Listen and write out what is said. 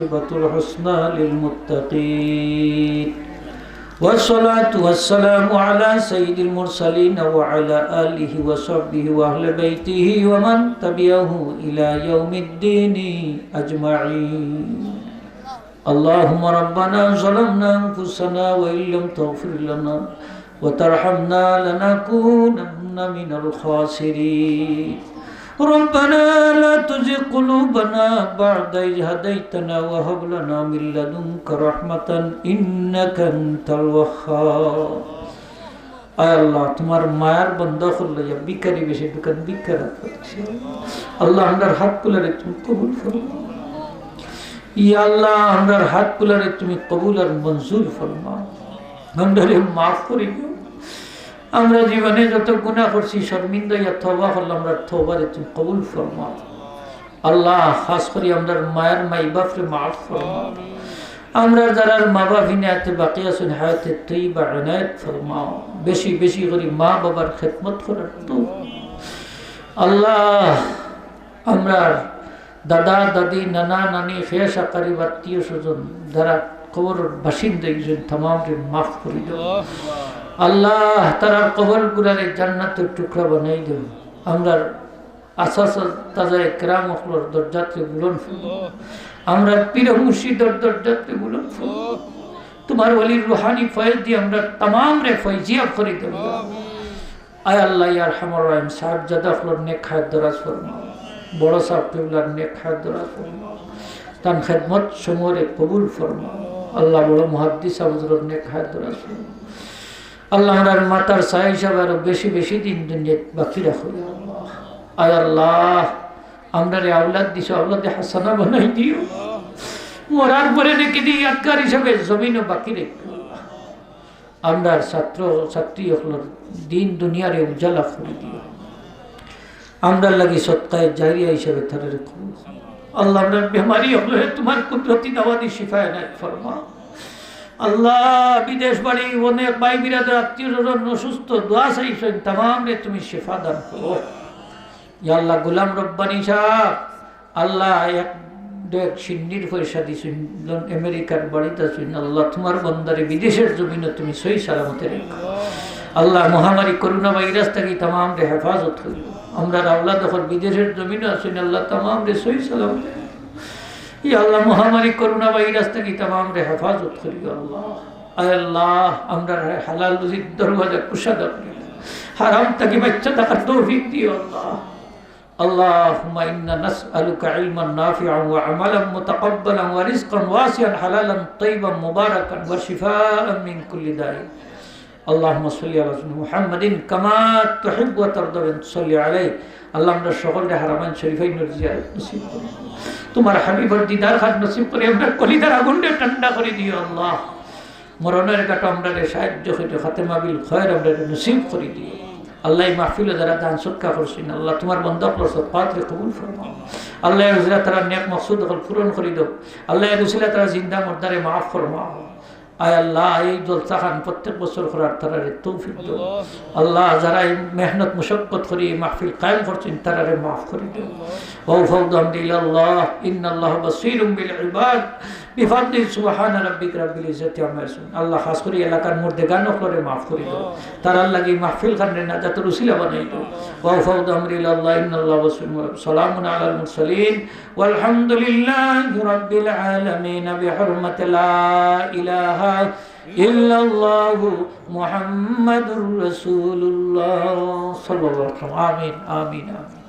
الحسنى للمتقين والصلاة والسلام على سيد المرسلين وعلى آله وصحبه وأهل بيته ومن تبعه إلى يوم الدين أجمعين اللهم ربنا ظلمنا أنفسنا وإن لم تغفر لنا وترحمنا لنكونن من الخاسرين ربنا لا تزغ قلوبنا بعد إذ هديتنا وهب لنا من لدنك رحمة إنك أنت الوهاب আয় আল্লাহ তোমার মায়ার বন্ধ করলে যা বিকারি বেশি দোকান বিকার আল্লাহ আমরার হাত কুলারে তুমি কবুল ফরমা ইয়া আল্লাহ আমরার হাত কুলারে তুমি কবুল আর মঞ্জুর ফরমা আমরারে মাফ করে দিও আমরা জীবনে যত গুণা করছি, শর্মিন্দা ইয়া থবা আমরা কবুল ফরমা আল্লাহ, খাস করে আমরা মায়ের মাই বাপরে মাফ ফরমা আমরা যারা মা বাপ হিনায়াতে বাকি আছেন, হায়াতে তুই বা এনায়ত ফরমাও। বেশি বেশি করে মা বাবার খেদমত করার তো আল্লাহ, আমরা দাদা, দাদি, নানা, নানি ফেস আকারি আত্মীয় স্বজন, যারা কবর বাসিন্দা একজন তামামকে মাফ করে দেব আল্লাহ তারা কবর গুলারে জান্নাতের টুকরা বানাই দেব আমরা আসাস তাজায় কেরাম অখলোর দরজাতে বুলন আমরা পীর মুর্শিদর দরজাতে বুলন তোমার ওলির রুহানি ফয়েজ দিয়ে আমরা তামাম রে ফয়জিয়া করে দেব। আয় আল্লাহ ইয়ার হামর রাহিম সাহেব জাদা ফলোর নেক খায় দরাজ বড় সাহেব নেক খায় দরাজ তান খেদমত সমরে কবুল ফরমাও আল্লাহ বড় মহাদ্দিস নেক খায় আল্লাহ আমার মাতার সাহ হিসাবে আরও বেশি বেশি দিন দুনিয়া বাকি রাখো। আয় আল্লাহ, আমরা রে আউলাদ দিছ আউলাদে হাসানা বানাই দিও। মরার পরে রেখে দিই আকার হিসাবে জমিনও বাকি রেখে। আমরা ছাত্র, ছাত্রী হলোর দিন দুনিয়ারে উজালা করে দিও। আমরা লাগি সত্তায় জারিয়া হিসাবে তারা রেখো। আল্লাহ আমরা বেমারি হলো তোমার কুদরতি দাওয়াদি শিফায় নাই ফরমা আল্লাহ, বিদেশ বাড়ি, অনেক ভাই বিরাদের আত্মীয় অসুস্থ, দোয়া চাইছেন তাম রে তুমি শেফা দান করো। আল্লাহ, গোলাম রব্বানি সাহ আল্লাহ, এক দেখ সিন্নির পয়সা দিছেন আমেরিকার বাড়িতে আছেন, আল্লাহ, তোমার বন্দারে বিদেশের জমিনে তুমি সই সালামতে রেখো। আল্লাহ মহামারী করোনা ভাইরাস থাকি তাম রে হেফাজত করিল আমরা আল্লাহ যখন বিদেশের জমিনে আছেন আল্লাহ তাম রে সই সালামতে ই আল্লাহ মহামারী করোনা ভাইরাস থেকে তাম রে হেফাজত করি আল্লাহ আয় আল্লাহ আমরা হালাল রুজির দরওয়াজা কুশাদা করি হারাম থেকে বাচ্চা থাকার তৌফিক দিও আল্লাহ اللهم إنا نسألك علما نافعا وعملا متقبلا ورزقا واسعا حلالا طيبا مباركا وشفاء من كل داء আল্লাহমা সল্লি আল্লাহ মুহাম্মদিন কামা তহেব তরদবেন সল্লি আলাই আল্লাহ আমরা সকলকে হারামান শরীফাই নজিয়া নসিব করি। তোমার হাবিবর দিদার খাত নসিব করে, আমরা কলিদার আগুনটা ঠান্ডা করে দিও আল্লাহ। মরণের কাটা আমরা সাহায্য হইতে খাতেমা বিল খয়ের আমরা নসিব করে দিও। আল্লাহ মাহফিলে যারা দান সৎকা করছেন, আল্লাহ তোমার বন্ধ করছ পাত্রে কবুল ফরমাও আল্লাহ রুজিলা তারা নেক মকসুদ পুরন করে দাও। আল্লাহ রুজিলা তারা জিন্দা মর্দারে মাফ ফরমাও। আয় আল্লাহ এই জলসা খান, প্রত্যেক বছর করার তারারে তৌফিক দাও। আল্লাহ, যারা এই মেহনত মুশক্কত করে মাহফিল কায়েম করছেন, তারারে মাফ করে দাও। ও ফৌদ আল্লাহ ইন বাসীরুম বসিরুম বিল ইবাদ। বিফাদলি সুবহান রাব্বিক রাব্বিল ইজ্জতি আম্মা ইয়াসিফুন। আল্লাহ খাস করে এলাকার মধ্যে গান করে মাফ করে দাও তার আল্লাহ কি মাহফিল খানের রে নাজাত রুসিলা বানাই দাও ওয়া ফাউদ আমরি ইলাল্লাহ ইন্নাল্লাহ ওয়াসুল সালামুন আলাল মুরসালিন। ওয়ালহামদুলিল্লাহি রাব্বিল আলামিন, বিহরমতি লা ইলাহা ইল্লাল্লাহু মুহাম্মাদুর রাসূলুল্লাহ। সাল্লাল্লাহু আলাইহি আমিন আমিন আমিন।